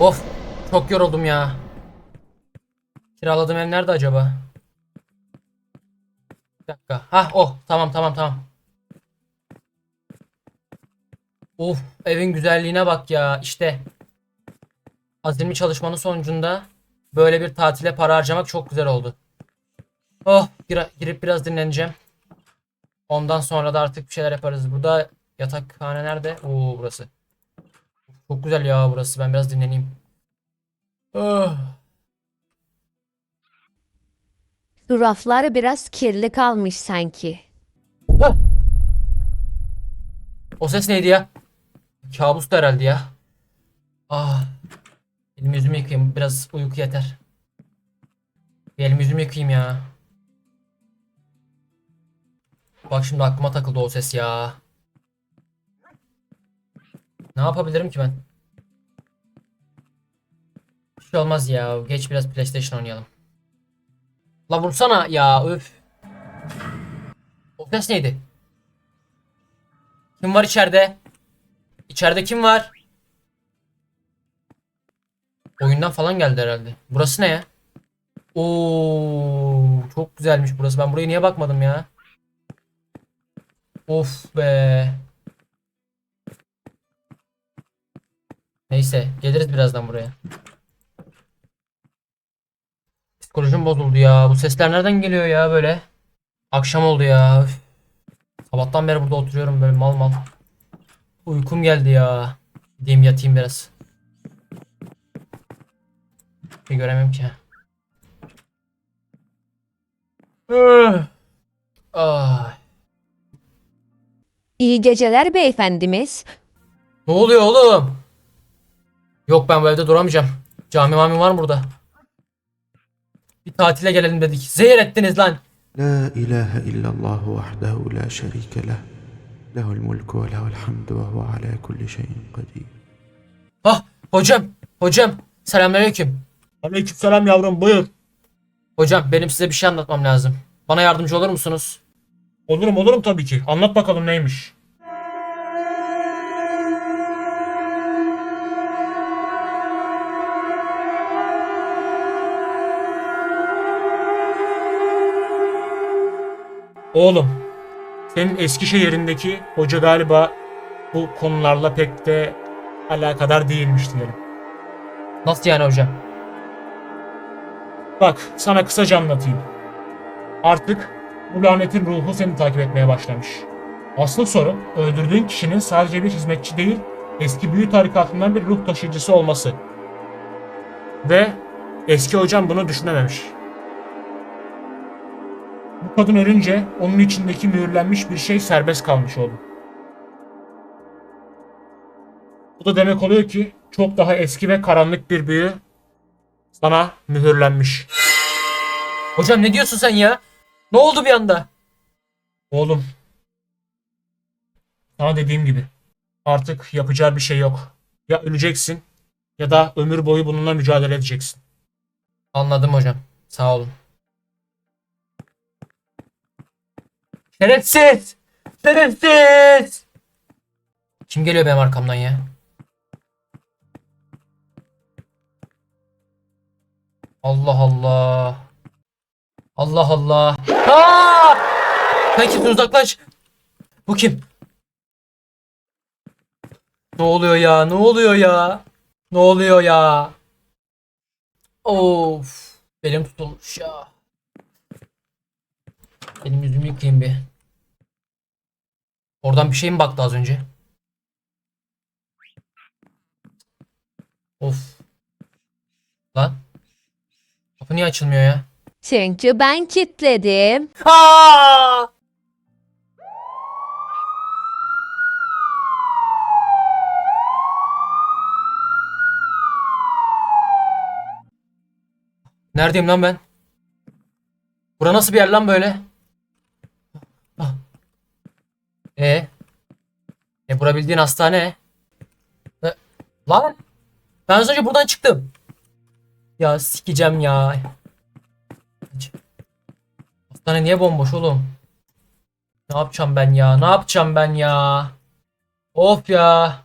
Of çok yoruldum ya. Kiraladığım ev nerede acaba? Bir dakika. Hah oh tamam tamam tamam. Of evin güzelliğine bak ya işte. Azimli çalışmanın sonucunda böyle bir tatile para harcamak çok güzel oldu. Oh girip biraz dinleneceğim. Ondan sonra da artık bir şeyler yaparız. Burada yatakhane nerede? Oo burası. Çok güzel ya burası. Ben biraz dinleneyim. Oh. Şu raflar biraz kirli kalmış sanki. Hah! O ses neydi ya? Kabus da herhalde ya. Ah. Elimi yüzümü yıkayayım. Biraz uyku yeter. Bir elimi yüzümü yıkayayım ya. Bak şimdi aklıma takıldı o ses ya. Ne yapabilirim ki ben? Bir şey olmaz ya. Geç biraz PlayStation oynayalım. La vursana ya öf. O ses neydi? Kim var içeride? İçeride kim var? Oyundan falan geldi herhalde. Burası ne ya? Oo, çok güzelmiş burası. Ben buraya niye bakmadım ya? Of be. Neyse, geliriz birazdan buraya. Psikolojim bozuldu ya. Bu sesler nereden geliyor ya böyle? Akşam oldu ya. Üf. Sabahtan beri burada oturuyorum böyle mal mal. Uykum geldi ya. Gideyim yatayım biraz. Bir göremem ki. Ay. İyi geceler beyefendimiz. Ne oluyor oğlum? Yok ben bu evde duramayacağım. Cami mami var mı burada? Bir tatile gelelim dedik. Zehir ettiniz lan. La ilahe illallah vahdehu la şerike leh. Lehul mulku ve lehul hamdu ve huve ala kulli şeyin kadir. Ah hocam, hocam. Selamünaleyküm. Aleyküm selam yavrum buyur. Hocam benim size bir şey anlatmam lazım. Bana yardımcı olur musunuz? Olurum olurum tabii ki. Anlat bakalım neymiş. Oğlum, senin Eskişehir'indeki hoca galiba bu konularla pek de alakadar değilmiş diyelim. Nasıl yani hocam? Bak sana kısaca anlatayım. Artık bu lanetin ruhu seni takip etmeye başlamış. Asıl sorun öldürdüğün kişinin sadece bir hizmetçi değil, eski büyü tarikatından bir ruh taşıyıcısı olması. Ve eski hocam bunu düşünememiş. Bu kadın ölünce onun içindeki mühürlenmiş bir şey serbest kalmış oldu. Bu da demek oluyor ki çok daha eski ve karanlık bir büyü sana mühürlenmiş. Hocam ne diyorsun sen ya? Ne oldu bir anda? Oğlum. Sana dediğim gibi. Artık yapacağı bir şey yok. Ya öleceksin ya da ömür boyu bununla mücadele edeceksin. Anladım hocam. Sağ olun. Şerefsiz! Şerefsiz! Kim geliyor benim arkamdan ya? Allah Allah. Allah Allah. Aa! Sen uzaklaş. Bu kim? Ne oluyor ya? Ne oluyor ya? Ne oluyor ya? Of. Belim tutulmuş ya. Benim yüzümü yıkayayım bir. Oradan bir şey mi baktı az önce? Of. Lan. Kapı niye açılmıyor ya? Çünkü ben kilitledim. Aa! Neredeyim lan ben? Bura nasıl bir yer lan böyle? Ah. E? E bura bildiğin hastane. E, lan? Ben az buradan çıktım. Ya sikeceğim ya. Hastane niye bomboş oğlum? Ne yapacağım ben ya? Ne yapacağım ben ya? Of ya.